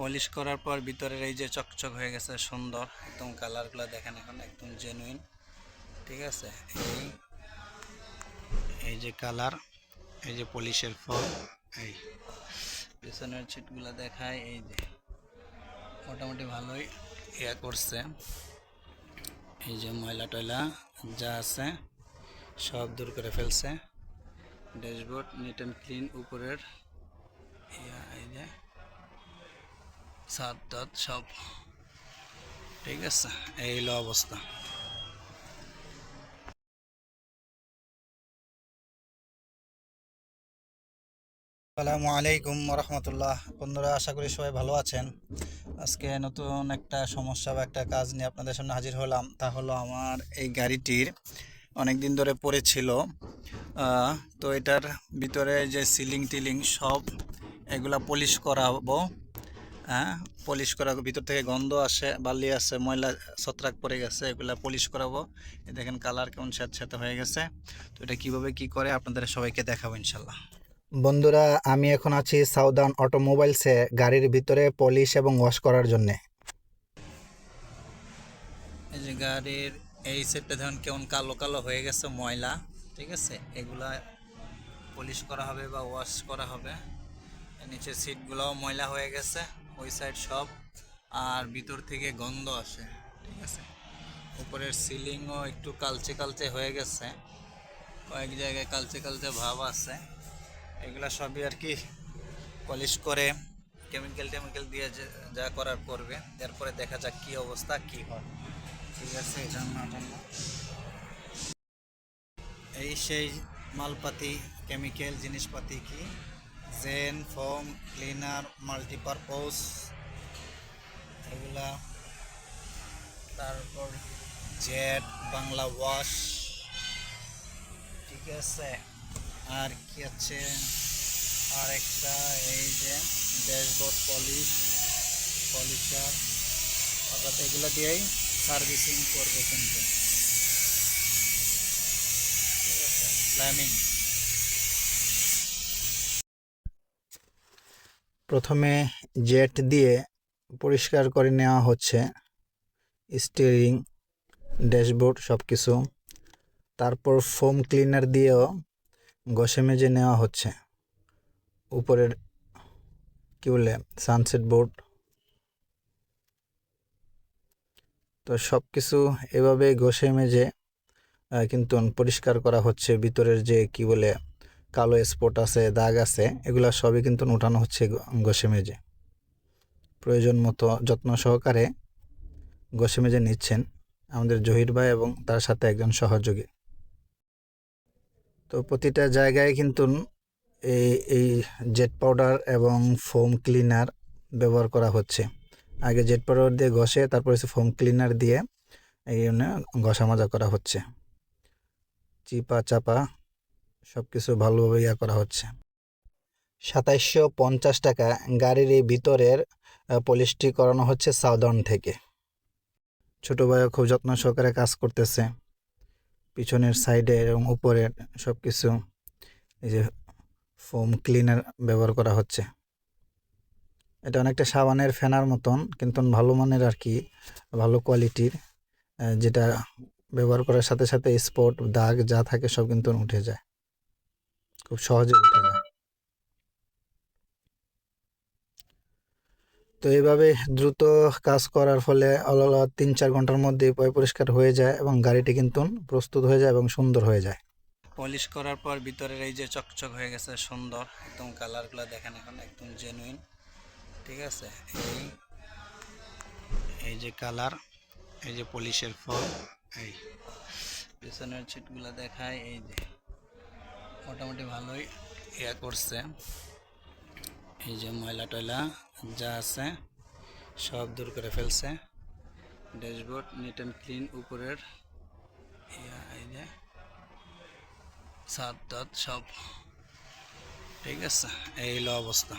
Polish করার পর ভিতরের এই যে চকচক হয়ে গেছে সুন্দর, একদম কালারগুলো দেখেন এখন, একদম জেনুইন ঠিক আছে? এই এই যে কালার, এই যে পলিশের ফল, এই, পেছনের ছিটগুলো দেখায়, এই যে, মোটামুটি ভালোই ইয়া করছে। এই যে ময়লা টয়লা যা আছে, সব দূর করে ফেলছে। ড্যাশবোর্ড নিট অ্যান্ড ক্লিন উপরের, ইয়া, এই যে সাত দাঁত সব। ঠিক আছে, এই হলো অবস্থা। আসসালামু আলাইকুম রহমতুল্লাহ বন্ধুরা, আশা করি সবাই ভালো আছেন। আজকে নতুন একটা সমস্যা বা একটা কাজ নিয়ে আপনাদের সামনে হাজির হলাম। তা হলো আমার এই গাড়িটির অনেক দিন ধরে পড়েছিল। তো এটার ভিতরে যে সিলিং টিলিং সব, এগুলা পলিশ করাবো। হ্যাঁ পলিশ করা ভিতর থেকে গন্ধ আসে বালি আসে ময়লা ছত্রাক পড়ে গেছে এগুলা পলিশ করাবো। দেখেন কালার কেমন স্যাঁতস্যাঁতে হয়ে গেছে। তো এটা কীভাবে কি করে আপনাদের সবাইকে দেখাবো ইনশাল্লাহ বন্ধুরা আমি এখন আছি সাউদার্ন অটোমোবাইলসে গাড়ির ভিতরে পলিশ এবং ওয়াশ করার জন্য। এই যে গাড়ির এই সেটটা ধরুন কেমন কালো কালো হয়ে গেছে ময়লা ঠিক আছে? এগুলা পলিশ করা হবে বা ওয়াশ করা হবে। এর নিচে সিটগুলোও ময়লা হয়ে গেছে। ওই সাইড সব, আর ভিতর থেকে গন্ধ আসে, ঠিক আছে? উপরের সিলিংও একটু কালচে কালচে হয়ে গেছে। কয়েক জায়গায় কালচে কালচে ভাব আছে। এগুলা সবই আর কি পলিশ করে কেমিক্যাল টেমিক্যাল দিয়ে যে- করার করবে। এরপরে দেখা যাক কি অবস্থা, কি হয়। ঠিক আছে জন্য এই সেই মালপাতি কেমিক্যাল জিনিসপাতি কি? জেন ফোম ক্লিনার মাল্টিপারপোজ এগুলা। তারপর জেট বাংলা ওয়াশ ঠিক আছে? আর কি আছে? আর একটা এই যে ড্যাশবোর্ড পলিশ পলিশার অর্থাৎ এগুলো দিয়েই সার্ভিসিং করবে কিন্তু। ঠিক আছে? প্ল্যানিং প্রথমে জেট দিয়ে পরিষ্কার করে নেওয়া হচ্ছে। স্টিয়ারিং, ড্যাশবোর্ড সব কিছু তারপর ফোম ক্লিনার দিয়েও ঘষে মেজে নেওয়া হচ্ছে। উপরের কী বলে, সানসেট বোর্ড। তো সব কিছু এভাবে ঘষে মেজে কিন্তু পরিষ্কার করা হচ্ছে। ভিতরের যে কি বলে কালো স্পট আছে, দাগ আছে, এগুলো সবই কিন্তু উঠানো হচ্ছে ঘষে মেজে প্রয়োজন মতো যত্ন সহকারে ঘষে মেজে নিচ্ছেন আমাদের জহির ভাই এবং তার সাথে একজন সহযোগী। তো প্রতিটা জায়গায় কিন্তু এই এই জেট পাউডার এবং ফোম ক্লিনার ব্যবহার করা হচ্ছে। আগে জেট পাউডার দিয়ে ঘষে, তারপরে হচ্ছে ফোম ক্লিনার দিয়ে এই জন্য ঘষা মাজা করা হচ্ছে। চিপা চাপা সব কিছু ভালোভাবে ইয়া করা হচ্ছে। সাতাইশশো পঞ্চাশ টাকা গাড়ির এই ভিতরের পলিশটি করানো হচ্ছে সাউদার্ন থেকে। ছোট ভাইও খুব যত্ন সহকারে কাজ করতেছে। পিছনের সাইডে এবং উপরের সব কিছু এই যে ফোম ক্লিনার ব্যবহার করা হচ্ছে। এটা অনেকটা সাবানের ফেনার মতন, কিন্তু ভালো মানের আর কি, ভালো কোয়ালিটির যেটা ব্যবহার করার সাথে সাথে স্পট, দাগ যা থাকে সব কিন্তু উঠে যায়। খুব সহজে উঠে যায় তো এইভাবে দ্রুত কাজ করার ফলে অল তিন চার ঘণ্টার মধ্যে পয় পরিষ্কার হয়ে যায় এবং গাড়িটি কিন্তু প্রস্তুত হয়ে যায় এবং সুন্দর হয়ে যায়। পলিশ করার পর ভিতরের এই যে চকচক হয়ে গেছে সুন্দর, একদম কালারগুলো দেখেন এখন, একদম জেনুইন ঠিক আছে? এই এই যে কালার, এই যে পলিশের ফল, এই, পেছনের ছিটগুলো দেখায়, এই যে। মোটামুটি ভালোই ইয়া করছে। এই যে ময়লা টয়লা যা আছে সব দূর করে ফেলছে। ড্যাশবোর্ড নিট অ্যান্ড ক্লিন উপরের ইয়া, এই যে সাত দাঁত সব। ঠিক আছে, এই হলো অবস্থা।